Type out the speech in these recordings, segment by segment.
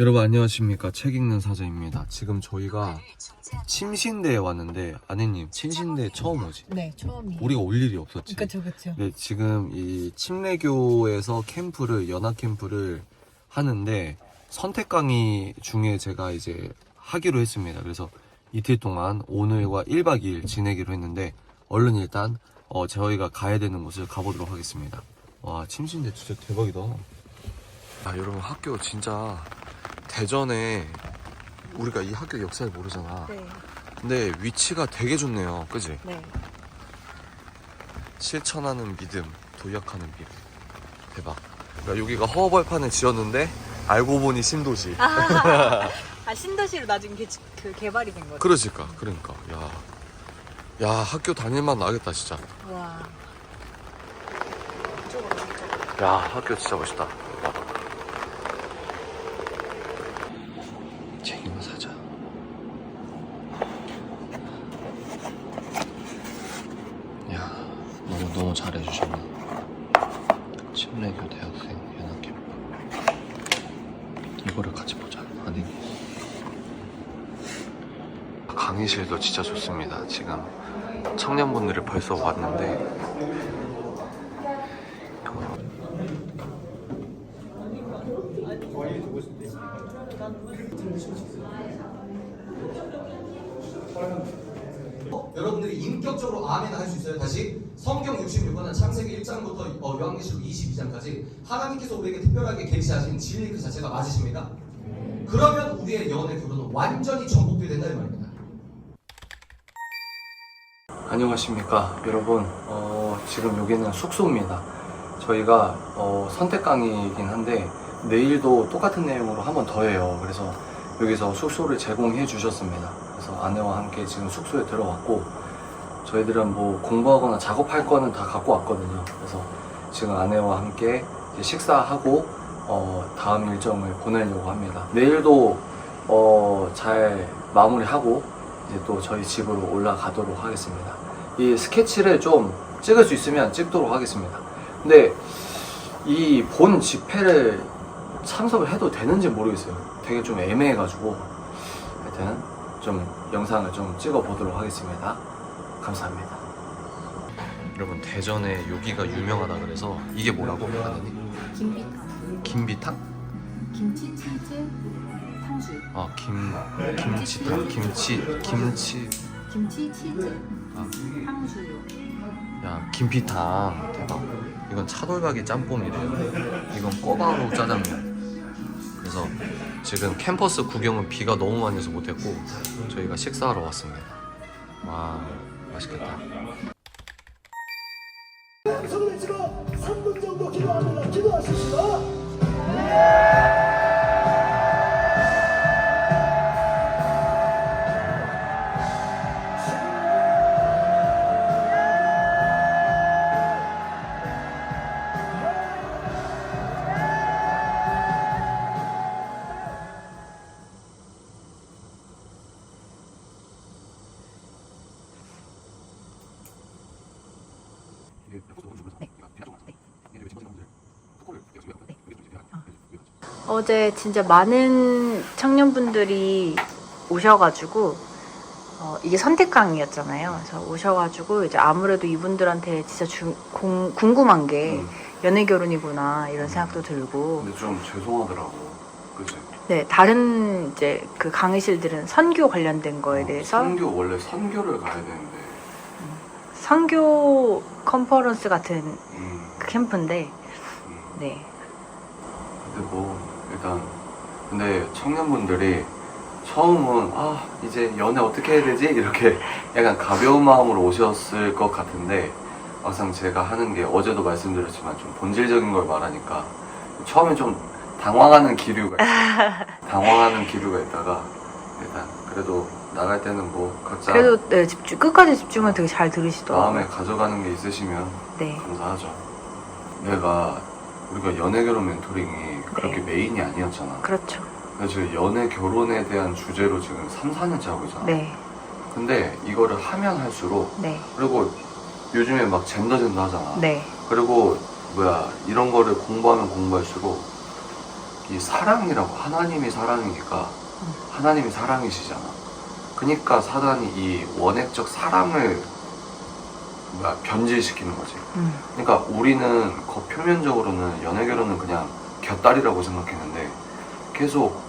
여러분 안녕하십니까 책 읽는 사자입니다 지금 저희가 침신대에 왔는데 아내님 침신대 처음 오지? 네, 처음이에요. 우리가 올 일이 없었지 그쵸, 그쵸. 네, 지금 이 침례교에서 캠프를 연합 캠프를 하는데 선택 강의 중에 제가 이제 하기로 했습니다. 그래서 이틀 동안 오늘과 1박 2일 지내기로 했는데 얼른 일단 어, 저희가 가야 되는 곳을 가보도록 하겠습니다. 와 침신대 진짜 대박이다. 아 여러분 학교 진짜 대전에 우리가 이 학교 역사를 모르잖아. 네, 근데 위치가 되게 좋네요. 그지? 네. 실천하는 믿음, 도약하는 믿음. 대박. 그러니까 여기가 허벌판을 지었는데 알고 보니 신도시. 아, 아 신도시로 나중에 개, 그 개발이 된 거죠? 그러실까? 그러니까. 야, 야 학교 다닐만 나겠다 진짜. 와. 이쪽으로, 이쪽으로. 야 학교 진짜 멋있다. 대박. 책임을 사자. 야 잘해주셨네. 침례교 대학생 연합 캠프. 이거를 같이 보자. 아니. 강의실도 진짜 좋습니다. 지금 청년분들이 벌써 왔는데 여러분들이 인격적으로 아멘 할 수 있어요. 다시 성경 66권은 창세기 1장부터 어, 요한계시록 22장까지 하나님께서 우리에게 특별하게 계시하신 진리 그 자체가 맞으십니까? 그러면 우리의 연애 교류는 완전히 전복되게 된다 이 말입니다. 안녕하십니까 여러분 어, 지금 여기는 숙소입니다 저희가 어, 선택 강의이긴 한데 내일도 똑같은 내용으로 한 번 더 해요 그래서 여기서 숙소를 제공해 주셨습니다 그래서 아내와 함께 지금 숙소에 들어왔고 저희들은 뭐 공부하거나 작업할 거는 다 갖고 왔거든요 그래서 지금 아내와 함께 식사하고 어, 다음 일정을 보내려고 합니다 내일도 어, 잘 마무리하고 이제 또 저희 집으로 올라가도록 하겠습니다. 이 스케치를 좀 찍을 수 있으면 찍도록 하겠습니다. 근데 이 본 집회를 참석을 해도 되는지 모르겠어요. 되게 좀 애매해가지고 하여튼 좀 영상을 좀 찍어 보도록 하겠습니다. 감사합니다. 여러분 대전에 여기가 유명하다 그래서 이게 뭐라고 하느니? 김비탕. 김비탕? 김치, 치즈, 탕수육. 아 김 김치탕 김치 김치 김치, 치즈, 아. 탕수육. 야 김피탕 대박 이건 차돌박이 짬뽕이래 이건 꼬바로 짜장면 그래서 지금 캠퍼스 구경은 비가 너무 많이 해서 못했고 저희가 식사하러 왔습니다 와 맛있겠다 손을 어제 진짜 많은 청년분들이 오셔가지고 어, 이게 선택 강의였잖아요. 그래서 오셔가지고 이제 아무래도 이분들한테 진짜 주- 공- 궁금한 게 음. 연애 결혼이구나 이런 생각도 들고 근데 좀 죄송하더라고 그치? 네 다른 이제 그 강의실들은 선교 관련된 거에 대해서 어, 선교 원래 선교를 가야 되는데 선교 컨퍼런스 같은 음, 그 캠프인데 음. 네 근데 뭐 일단 근데 청년분들이 처음은 아 이제 연애 어떻게 해야 되지 이렇게 약간 가벼운 마음으로 오셨을 것 같은데 막상 제가 하는 게 어제도 말씀드렸지만 좀 본질적인 걸 말하니까 처음엔 좀 당황하는 기류가. 당황하는 기류가 있다가 일단 그래도 나갈 때는 뭐 각자 그래도 네, 집중 끝까지 집중을 되게 잘 들으시더라고요. 마음에 가져가는 게 있으시면 네 감사하죠. 내가 우리가 연애 결혼 멘토링이 그렇게 네. 메인이 아니었잖아. 그렇죠. 그래서 지금 연애 결혼에 대한 주제로 지금 3, 4년째 하고 있잖아. 네 근데 이거를 하면 할수록 네, 그리고 요즘에 막 젠더 젠더 하잖아. 네. 그리고 뭐야 이런 거를 공부하면 공부할수록 이 사랑이라고 하나님이 사랑이니까 하나님이 사랑이시잖아. 그러니까 사단이 이 원액적 사랑을 뭐야 변질시키는 거지. 음. 그러니까 우리는 겉 표면적으로는 연애 결혼은 그냥 곁다리라고 생각했는데 계속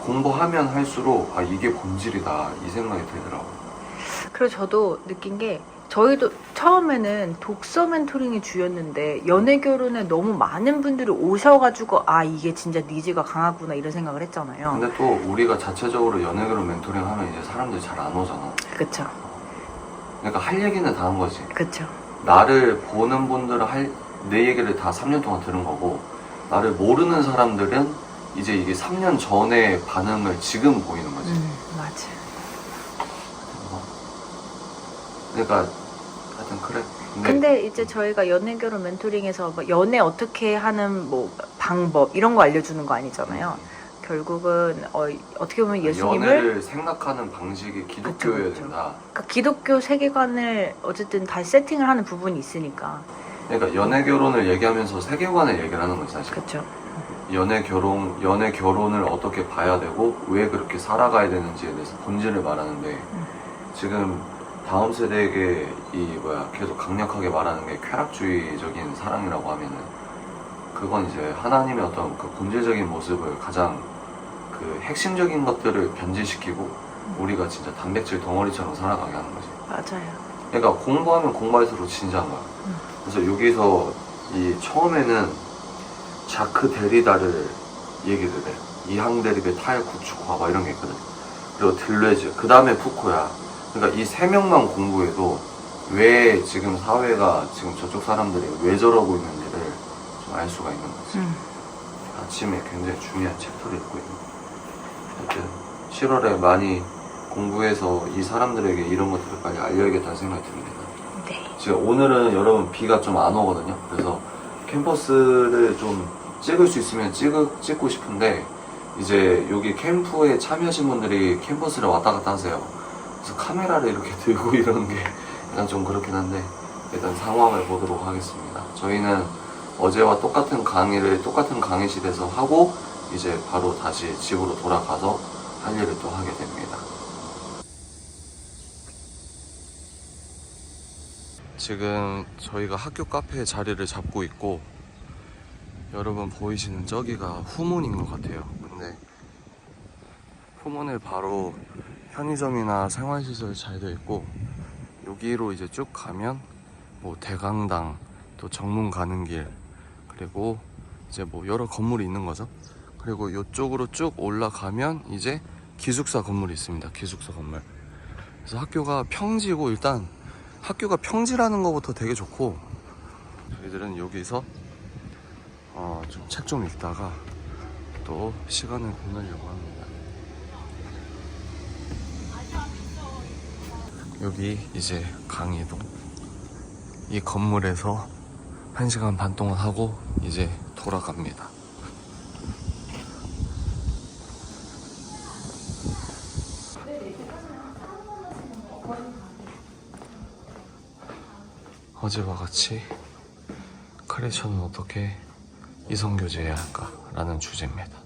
공부하면 할수록 아 이게 본질이다 이 생각이 들더라고. 그래서 저도 느낀 게 저희도 처음에는 독서 멘토링이 주였는데 연애 결혼에 너무 많은 분들이 오셔가지고 아 이게 진짜 니즈가 강하구나 이런 생각을 했잖아요. 근데 또 우리가 자체적으로 연애 결혼 멘토링 하면 이제 사람들이 잘 안 오잖아. 그쵸, 그러니까 할 얘기는 다 한 거지. 그쵸. 나를 보는 분들은 할, 내 얘기를 다 3년 동안 들은 거고 나를 모르는 사람들은 이제 이게 3년 전의 반응을 지금 보이는 거지. 음, 맞아. 그러니까 하여튼 그래. 근데, 근데 이제 저희가 연애 결혼 멘토링에서 뭐 연애 어떻게 하는 뭐 방법 이런 거 알려주는 거 아니잖아요. 결국은 어, 어떻게 보면 예수님을 연애를 생각하는 방식이 기독교여야 그쵸, 그쵸. 된다. 그러니까 기독교 세계관을 어쨌든 다시 세팅을 하는 부분이 있으니까 그러니까 연애 결혼을 얘기하면서 세계관을 얘기를 하는 거지 사실. 그렇죠. 연애 결혼 연애 결혼을 어떻게 봐야 되고 왜 그렇게 살아가야 되는지에 대해서 본질을 말하는데 지금 다음 세대에게 이 뭐야 계속 강력하게 말하는 게 쾌락주의적인 사랑이라고 하면은 그건 이제 하나님의 어떤 그 본질적인 모습을 가장 그 핵심적인 것들을 변질시키고 우리가 진짜 단백질 덩어리처럼 살아가게 하는 거지. 맞아요. 그러니까 공부하면 공부할수록 진지한 거야. 음. 그래서 여기서 이 처음에는 자크 데리다를 얘기를 해. 이항 대립의 타일 구축화 막 이런 게 있거든. 그리고 들레즈, 그 다음에 푸코야. 그러니까 이 세 명만 공부해도 왜 지금 사회가 지금 저쪽 사람들이 왜 저러고 있는지를 좀 알 수가 있는 거지. 음. 아침에 굉장히 중요한 챕터를 읽고 있는 하여튼 7월에 많이 공부해서 이 사람들에게 이런 것들을 빨리 알려야겠다는 생각이 듭니다. 네. 지금 오늘은 여러분 비가 좀 안 오거든요. 그래서 캠퍼스를 좀 찍을 수 있으면 찍, 찍고 싶은데 이제 여기 캠프에 참여하신 분들이 캠퍼스를 왔다 갔다 하세요. 그래서 카메라를 이렇게 들고 이러는 게 약간 좀 그렇긴 한데 일단 상황을 보도록 하겠습니다. 저희는 어제와 똑같은 강의를 똑같은 강의실에서 하고 이제 바로 다시 집으로 돌아가서 할 일을 또 하게 됩니다. 지금 저희가 학교 카페에 자리를 잡고 있고 여러분 보이시는 저기가 후문인 것 같아요. 근데 후문을 바로 편의점이나 생활시설 잘 돼 있고 여기로 이제 쭉 가면 뭐 대강당 또 정문 가는 길 그리고 이제 뭐 여러 건물이 있는 거죠. 그리고 이쪽으로 쭉 올라가면 이제 기숙사 건물이 있습니다. 기숙사 건물. 그래서 학교가 평지고 일단 학교가 평지라는 것부터 되게 좋고 저희들은 여기서 어, 좀 책좀 읽다가 또 시간을 보내려고 합니다. 여기 이제 강의동 이 건물에서 1시간 반 동안 하고 이제 돌아갑니다. 어제와 같이 크리처는 어떻게 이성교제해야 할까라는 주제입니다.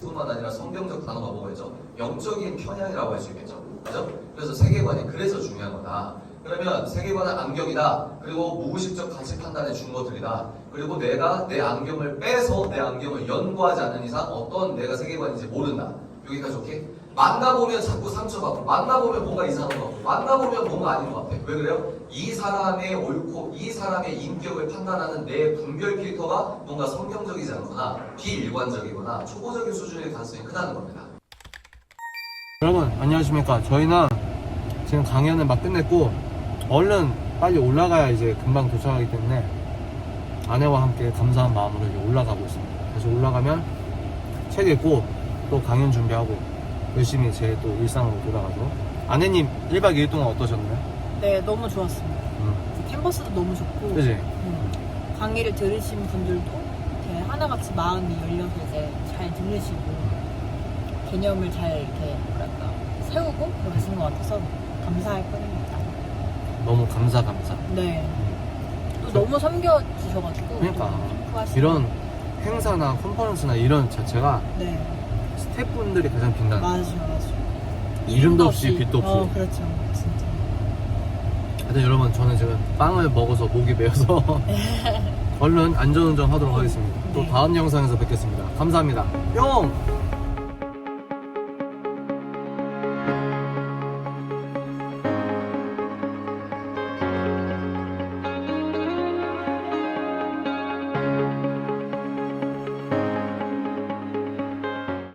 뿐만 아니라 성경적 단어가 뭐가 있죠? 영적인 편향이라고 할 수 있겠죠. 그죠? 그래서 세계관이 그래서 중요한 거다. 그러면 세계관은 안경이다. 그리고 무의식적 가치 판단의 중거들이다. 그리고 내가 내 안경을 빼서 내 안경을 연구하지 않는 이상 어떤 내가 세계관인지 모른다. 여기까지 오케이? 만나보면 자꾸 상처받고 만나보면 뭔가 이상한 것 같고 만나보면 뭔가 아닌 것 같아. 왜 그래요? 이 사람의 옳고 이 사람의 인격을 판단하는 내 분별 필터가 뭔가 성경적이지 않거나 비일관적이거나 초보적인 수준일 가능성이 크다는 겁니다. 여러분 안녕하십니까 저희는 지금 강연을 막 끝냈고 얼른 빨리 올라가야 이제 금방 도착하기 때문에 아내와 함께 감사한 마음으로 이제 올라가고 있습니다 다시 올라가면 책 읽고 또 강연 준비하고 열심히 제 또 일상으로 돌아가죠 아내님 1박 2일 동안 어떠셨나요? 네, 너무 좋았습니다. 음. 캠퍼스도 너무 좋고 그지? 음, 강의를 들으신 분들도 이렇게 하나같이 마음이 열려서 이제 잘 들으시고 개념을 잘 이렇게 뭐랄까 세우고 그러신 것 같아서 감사할 뿐입니다. 너무 감사 감사. 네. 또 너무 섬겨주셔가지고. 그러니까 캠프하시는- 이런 행사나 컨퍼런스나 이런 자체가 네. 스태프분들이 가장 빛나는 맞아 맞아. 이름도 없이. 빛도 없이. 어 그렇죠. 진짜. 하여튼 여러분 저는 지금 빵을 먹어서 목이 메어서 얼른 안전운전 하도록 하겠습니다. 또 네. 다음 영상에서 뵙겠습니다. 감사합니다. 뿅